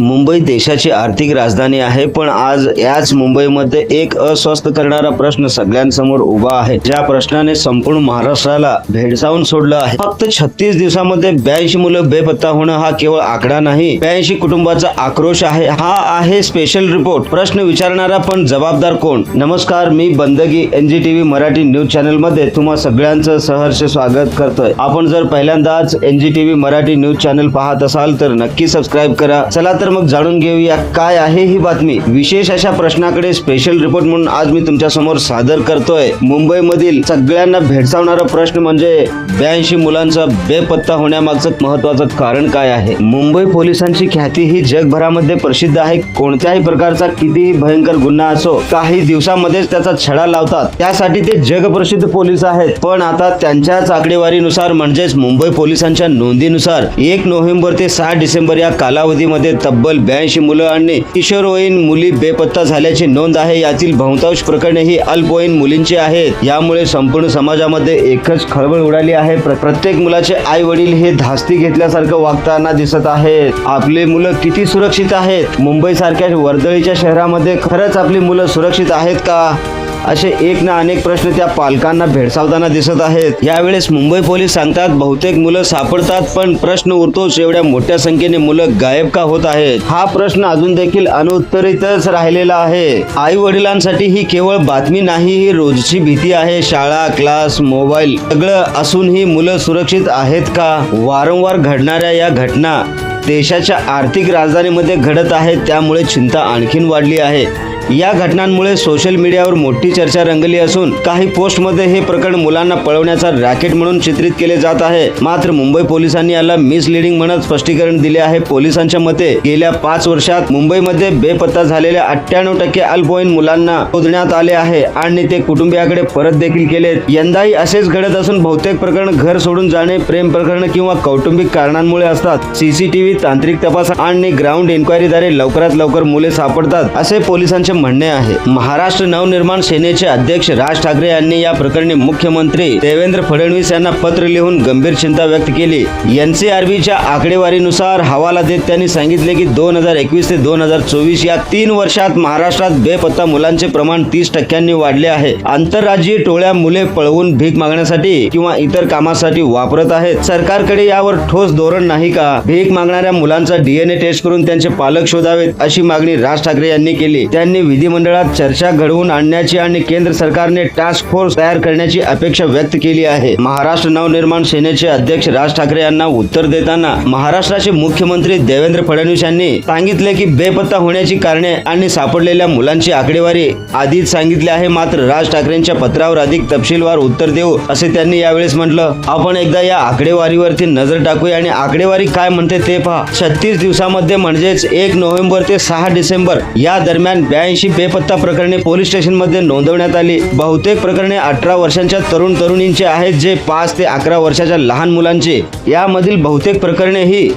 मुंबई देशाची आर्थिक राजधानी आहे पण आज याच मुंबईमध्ये एक अस्वस्थ करणारा प्रश्न सगळ्यांसमोर उभा आहे. ज्या प्रश्नाने संपूर्ण महाराष्ट्राला भेडसावून सोडलं आहे. फक्त छत्तीस दिवसामध्ये ब्याऐंशी मुलं बेपत्ता होणं हा केवळ आकडा नाही ब्याऐंशी कुटुंबाचा आक्रोश आहे. हा आहे स्पेशल रिपोर्ट प्रश्न विचारणारा पण जबाबदार कोण? नमस्कार मी बंदगी एनजीटीव्ही मराठी न्यूज चॅनलमध्ये तुम्हा सगळ्यांचं सहर्ष स्वागत करतोय. आपण जर पहिल्यांदाच एनजीटीव्ही मराठी न्यूज चॅनल पाहत असाल तर नक्की सबस्क्राईब करा. चला तर मग जाणून घेऊया काय आहे ही बातमी. विशेष अशा प्रश्नाकडे स्पेशल रिपोर्ट म्हणून आज मी तुमच्यासमोर सादर करतोय. मुंबईमधील सगळ्यांना भेडसावणारा प्रश्न म्हणजे ब्याऐंशी मुलांचा बेपत्ता होण्यामागचं महत्वाचं कारण काय आहे? मुंबई पोलिसांची ख्याती ही जगभरामध्ये प्रसिद्ध आहे. कोणत्याही प्रकारचा कितीही भयंकर गुन्हा असो काही दिवसामध्येच त्याचा छडा लावतात. त्यासाठी ते जगप्रसिद्ध पोलीस आहेत. पण आता त्यांच्याच आकडेवारीनुसार म्हणजेच मुंबई पोलिसांच्या नोंदीनुसार एक नोव्हेंबर ते सहा डिसेंबर या कालावधीमध्ये तब्बल ब्याऐंशी मुलं आणि किशोरवयीन मुली बेपत्ता झाल्याची नोंद आहे. यातील बहुतांश प्रकरणे ही अल्पवयीन मुलींची आहेत. यामुळे संपूर्ण समाजामध्ये एकच खळबळ उडाली आहे. प्र- प्रत्येक मुलाचे आई वडील हे धास्ती घेतल्यासारखं वागताना दिसत आहेत. आपली मुलं किती सुरक्षित आहेत? मुंबई सारख्या वर्दळीच्या शहरामध्ये खरंच आपली मुलं सुरक्षित आहेत का? असे एक ना अनेक प्रश्न त्या पालकांना भेडसावताना दिसत आहेत. यावेळेस मुंबई पोलीस सांगतात बहुतेक मुलं सापडतात पण प्रश्न उरतोच. एवढ्या मोठ्या संख्येने मुलं गायब का होत आहेत? हा प्रश्न अजून देखील अनुत्तरितच राहिलेला आहे. आई वडिलांसाठी ही केवळ बातमी नाही ही रोजची भीती आहे. शाळा क्लास मोबाईल सगळं असूनही मुलं सुरक्षित आहेत का? वारंवार घडणाऱ्या या घटना देशाच्या आर्थिक राजधानीमध्ये घडत आहेत त्यामुळे चिंता आणखीन वाढली आहे. या घटनांमुळे सोशल मीडियावर मोठी चर्चा रंगली असून काही पोस्टमध्ये हे प्रकरण मुलांना पळवण्याचा रॅकेट म्हणून चित्रित केले जात आहे. मात्र मुंबई पोलिसांनी याला मिसलिडिंग म्हणत स्पष्टीकरण दिले आहे. पोलिसांच्या मते गेल्या पाच वर्षात मुंबईमध्ये बेपत्ता झालेल्या अठ्ठ्याण्णव टक्के अल्पवयीन मुलांना शोधण्यात आले आहे आणि ते कुटुंबियाकडे परत देखील केले यंदाही असेच घडत असून बहुतेक प्रकरण घर सोडून जाणे प्रेम प्रकरण किंवा कौटुंबिक कारणांमुळे असतात. सीसीटीव्ही तांत्रिक तपास आणि ग्राउंड इन्क्वायरीद्वारे लवकरात लवकर मुले सापडतात असे पोलिसांचे म्हणणे आहे. महाराष्ट्र नवनिर्माण सेनेचे अध्यक्ष राज ठाकरे यांनी या प्रकरणी मुख्यमंत्री देवेंद्र फडणवीस यांना पत्र लिहून गंभीर चिंता व्यक्त केली. एनसीआरबीच्या आकडेवारीनुसार हवाला देत त्यांनी सांगितले की दोन हजार एकवीस ते दोन हजार चोवीस या तीन वर्षात महाराष्ट्रात बेपत्ता मुलांचे प्रमाण तीस टक्क्यांनी वाढले आहे. आंतरराज्यीय टोळ्या मुले पळवून भीक मागण्यासाठी किंवा इतर कामासाठी वापरत आहेत. सरकारकडे यावर ठोस धोरण नाही का? भीक मागणाऱ्या मुलांचा डीएनए टेस्ट करून त्यांचे पालक शोधावेत अशी मागणी राज ठाकरे यांनी केली. त्यांनी विधिमंडळात चर्चा घडवून आणण्याची आणि केंद्र सरकारने टास्क फोर्स तयार करण्याची अपेक्षा व्यक्त केली आहे. महाराष्ट्र नवनिर्माण सेनेचे अध्यक्ष राज ठाकरे यांना उत्तर देताना महाराष्ट्राचे मुख्यमंत्री देवेंद्र फडणवीस यांनी सांगितले की बेपत्ता होण्याची कारणे आणि सापडलेल्या मुलांची आकडेवारी आधीच सांगितले आहे. मात्र राज ठाकरेंच्या पत्रावर अधिक तपशीलवार उत्तर देऊ असे त्यांनी यावेळेस म्हटलं. आपण एकदा या आकडेवारीवरती नजर टाकूया आणि आकडेवारी काय म्हणते ते पहा. छत्तीस दिवसामध्ये म्हणजेच एक नोव्हेंबर ते सहा डिसेंबर या दरम्यान ब्याऐंशी बेपत्ता प्रकरणे पोलीस स्टेशनमध्ये नोंदवण्यात आली. बहुतेक प्रकरणे अठरा वर्षांच्या तरुण तरुणींची आहेत जे पाच ते अकरा वर्षाच्या लहान मुलांचे. यामधील बहुतेक प्रकरणे ही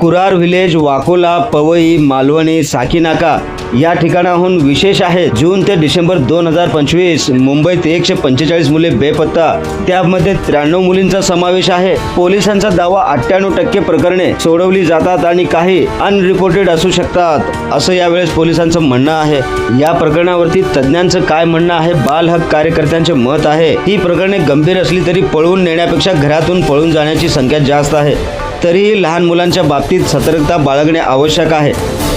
कुरार विलेज वाकोला पवई मालवणी साकीनाका या ठिकाणाहून विशेष आहे. जून ते डिसेंबर दोन हजार पंचवीस मुंबईत एकशे पंचेचाळीस मुले बेपत्ता. त्यामध्ये त्र्याण्णव मुलींचा समावेश आहे. पोलिसांचा दावा अठ्ठ्याण्णव टक्के प्रकरणे सोडवली जातात आणि काही अनरिपोर्टेड असू शकतात. असं यावेळेस पोलिसांचं म्हणणं आहे. या प्रकरणावरती तज्ज्ञांचं काय म्हणणं आहे? बाल हक कार्यकर्त्यांचे मत आहे. ही प्रकरणे गंभीर असली तरी पळवून नेण्यापेक्षा घरातून पळून जाण्याची संख्या जास्त आहे. तरीही लहान मुलांच्या बाबतीत सतर्कता बाळगणे आवश्यक आहे.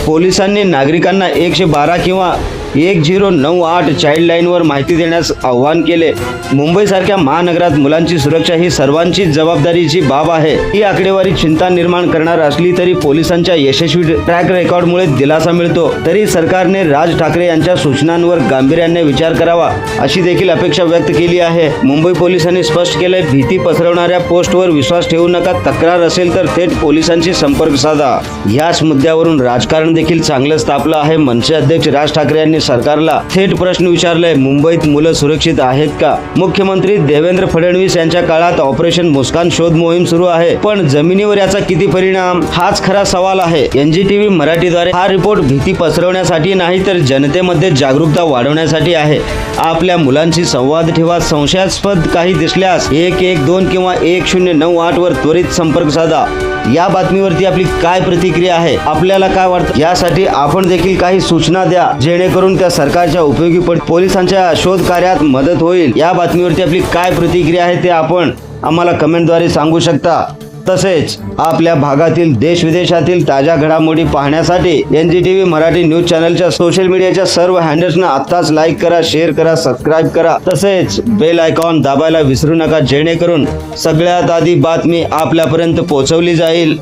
पोलिसांनी नागरिकांना एकशे बारा किंवा एक झिरो नऊ आठ चाइल्डलाईनवर माहिती देण्यास आवाहन केले. मुंबईसारख्या महानगरात मुलांची सुरक्षा ही सर्वांची जबाबदारीची बाब आहे. ही आकडेवारी चिंता निर्माण करणार असली तरी पोलिसांच्या यशस्वी ट्रॅक रेकॉर्डमुळे दिलासा मिळतो. तरी सरकारने राज ठाकरे यांच्या सूचनांवर गांभीर्याने विचार करावा अशी देखील अपेक्षा व्यक्त केली आहे. मुंबई पोलिसांनी स्पष्ट केले भीती पसरवणाऱ्या पोस्टवर विश्वास ठेवू नका तक्रार असेल तर थेट पोलिसांशी संपर्क साधा. याच मुद्द्यावरून राजकारण देखील चांगलंच तापलं आहे मनसे अध्यक्ष राज ठाकरे यांनी यांनी सरकारला थेट प्रश्न विचारले मुंबईत मुलं सुरक्षित आहेत का? मुख्यमंत्री देवेंद्र फडणवीस यांच्या काळात ऑपरेशन मुस्कान शोध मोहीम सुरू आहे. पण जमिनीवर याचा किती परिणाम? हाच खरा सवाल आहे. एनजीटीव्ही मराठीद्वारे हा रिपोर्ट भीती पसरवण्यासाठी नाही तर जनतेमध्ये जागरूकता वाढवण्यासाठी आहे. आपल्या मुलांशी संवाद ठेवा. संशयास्पद काही दिसल्यास एक एक दोन किंवा एक शून्य नऊ आठ वर त्वरित संपर्क साधा. या बातमीवरती आपली काय प्रतिक्रिया आहे? आपल्याला काय वाटतं? यासाठी आपण देखील काही सूचना द्या. जेणेकरून त्या सरकारच्या उपयोगी पड पोलिसांच्या शोध कार्यात मदत होईल. या बातमीवरती आपली काय प्रतिक्रिया आहे ते आपण आम्हाला कमेंटद्वारे सांगू शकता. तसेच आपल्या भागातील देश विदेशातील ताज्या घडामोडी पाहण्यासाठी N G T V Marathi news चॅनलच्या सोशल मीडियाच्या सर्व हँडल्सना आत्ताच लाईक करा शेअर करा सबस्क्राईब करा. तसेच बेल आयकॉन दाबायला विसरू नका जेणेकरून सगळ्यात आधी बातमी आपल्यापर्यंत पोहोचवली जाईल.